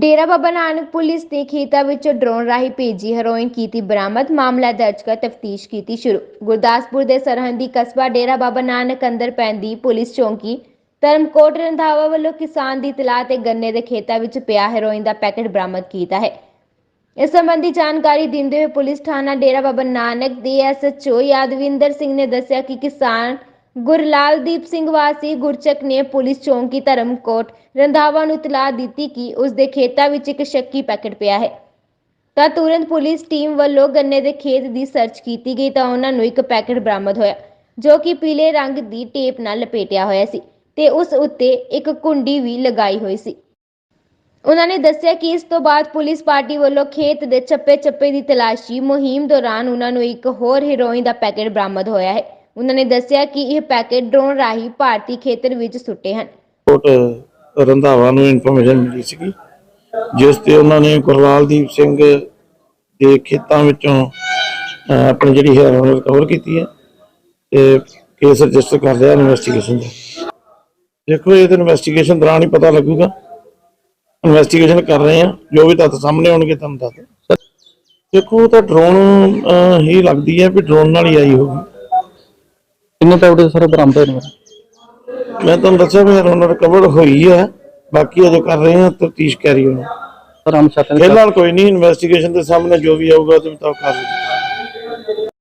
Dera Baba Nanak police ਨੇ ਖੇਤਾਂ ਵਿੱਚੋਂ ਡਰੋਨ ਰਾਹੀਂ ਭੇਜੀ ਹੈਰੋਇਨ ਕੀਤੀ ਬਰਾਮਦ, ਮਾਮਲਾ ਦਰਜ ਕਰ ਤਫਤੀਸ਼ ਕੀਤੀ ਸ਼ੁਰੂ। ਗੁਰਦਾਸਪੁਰ ਦੇ ਸਰਹੱਦੀ ਕਸਬਾ ਡੇਰਾ ਬਾਬਾ ਨਾਨਕ ਅੰਦਰ ਪੈਂਦੀ ਪੁਲਿਸ ਚੌਂਕੀ ਧਰਮਕੋਟ ਰੰਧਾਵਾ ਵੱਲੋਂ ਕਿਸਾਨ ਦੀ ਤਲਾਹ ਤੇ ਗੰਨੇ ਦੇ ਖੇਤਾਂ ਵਿੱਚ ਪਿਆ ਹੈਰੋਇਨ ਦਾ ਪੈਕੇਟ ਬਰਾਮਦ ਕੀਤਾ ਹੈ। ਇਸ ਸੰਬੰਧੀ ਜਾਣਕਾਰੀ ਦਿੰਦੇ ਹੋਏ ਪੁਲਿਸ ਥਾਣਾ ਡੇਰਾ ਬਾਬਾ ਨਾਨਕ ਦੇ ਐਸਐਚਓ ਯਾਦਵਿੰਦਰ ਸਿੰਘ ਨੇ ਦੱਸਿਆ ਕਿ ਕਿਸਾਨ ਗੁਰਲਾਲਦੀਪ ਸਿੰਘ ਵਾਸੀ ਗੁਰਚਕ ਨੇ ਪੁਲਿਸ ਚੌਂਕੀ ਧਰਮਕੋਟ ਰੰਧਾਵਾ ਨੂੰ ਇਤਲਾਹ ਦਿੱਤੀ ਕਿ ਉਸ ਦੇ ਖੇਤਾਂ ਵਿੱਚ ਇੱਕ ਸ਼ੱਕੀ ਪੈਕੇਟ ਪਿਆ ਹੈ। ਤਾਂ ਤੁਰੰਤ ਪੁਲਿਸ ਟੀਮ ਵੱਲੋਂ ਗੰਨੇ ਦੇ ਖੇਤ ਦੀ ਸਰਚ ਕੀਤੀ ਗਈ ਤਾਂ ਉਹਨਾਂ ਨੂੰ ਇੱਕ ਪੈਕੇਟ ਬਰਾਮਦ ਹੋਇਆ, ਜੋ ਕਿ ਪੀਲੇ ਰੰਗ ਦੀ ਟੇਪ ਨਾਲ ਲਪੇਟਿਆ ਹੋਇਆ ਸੀ ਤੇ ਉਸ ਉੱਤੇ ਇੱਕ ਕੁੰਡੀ ਵੀ ਲਗਾਈ ਹੋਈ ਸੀ। ਉਹਨਾਂ ਨੇ ਦੱਸਿਆ ਕਿ ਇਸ ਤੋਂ ਬਾਅਦ ਪੁਲਿਸ ਪਾਰਟੀ ਵੱਲੋਂ ਖੇਤ ਦੇ ਚੱਪੇ-ਚੱਪੇ ਦੀ ਤਲਾਸ਼ੀ ਮੁਹਿੰਮ ਦੌਰਾਨ ਉਹਨਾਂ ਨੂੰ ਇੱਕ ਹੋਰ ਹੀਰੋਇਨ ਦਾ ਪੈਕੇਟ ਬਰਾਮਦ ਹੋਇਆ ਹੈ। ਉਹਨਾਂ ਨੇ ਦੱਸਿਆ ਕਿ ਇਹ ਪੈਕੇਟ ਡਰੋਨ ਰਾਹੀਂ ਭਾਰਤੀ ਖੇਤਰ ਵਿੱਚ ਸੁੱਟੇ ਹਨ। ਕੋਟ ਰੰਧਾਵਾ ਨੂੰ ਇਨਫੋਰਮੇਸ਼ਨ ਮਿਲੀ ਸੀਗੀ, ਜਿਸ ਤੇ ਉਹਨਾਂ ਨੇ ਗੁਰਲਾਲਦੀਪ ਸਿੰਘ ਦੇ ਖੇਤਾਂ ਵਿੱਚੋਂ ਆਪਣੀ ਜਿਹੜੀ ਹੈ ਰਿਕਵਰ ਕੀਤੀ ਹੈ ਤੇ ਕੇਸ ਰਜਿਸਟਰ ਕਰ ਲਿਆ ਇਨਵੈਸਟੀਗੇਸ਼ਨ ਦਾ। ਦੇਖੋ, ਇਹ ਤਾਂ ਇਨਵੈਸਟੀਗੇਸ਼ਨ ਦੌਰਾਨ ਹੀ ਪਤਾ ਲੱਗੂਗਾ। ਇਨਵੈਸਟੀਗੇਸ਼ਨ ਕਰ ਰਹੇ ਆ ਜੋ ਵੀ ਤੱਥ ਸਾਹਮਣੇ ਆਉਣਗੇ ਤੁਹਾਨੂੰ ਦੱਸ ਦੇਖੋ ਤਾਂ ਡਰੋਨ ਹੀ ਲੱਗਦੀ ਹੈ ਵੀ ਡਰੋਨ ਨਾਲ ਹੀ ਆਈ ਹੋਊਗੀ। ਕਿੰਨੇ ਪੈਕਟ ਸਰ ਬਰਾਮਦ ਹੋਏ ਨੇ? ਮੈਂ ਤੁਹਾਨੂੰ ਦੱਸਿਆ ਵੀ ਹੁਣ ਰਿਕਵਰ ਹੋਈ ਹੈ ਬਾਕੀ ਅਜੇ ਕਰ ਰਹੇ ਹਾਂ ਤਫਤੀਸ਼ ਕਰੀ ਹੋਣੀ। ਸਰ हैं ਫਿਲਹਾਲ ਕੋਈ ਨਹੀਂ ਇਨਵੈਸਟੀਗੇਸ਼ਨ ਦੇ ਸਾਹਮਣੇ ਜੋ ਵੀ ਆਊਗਾ ਉਹ ਤੇ ਮੁਤਾਬਕ ਕਰ ਲਵਾਂਗੇ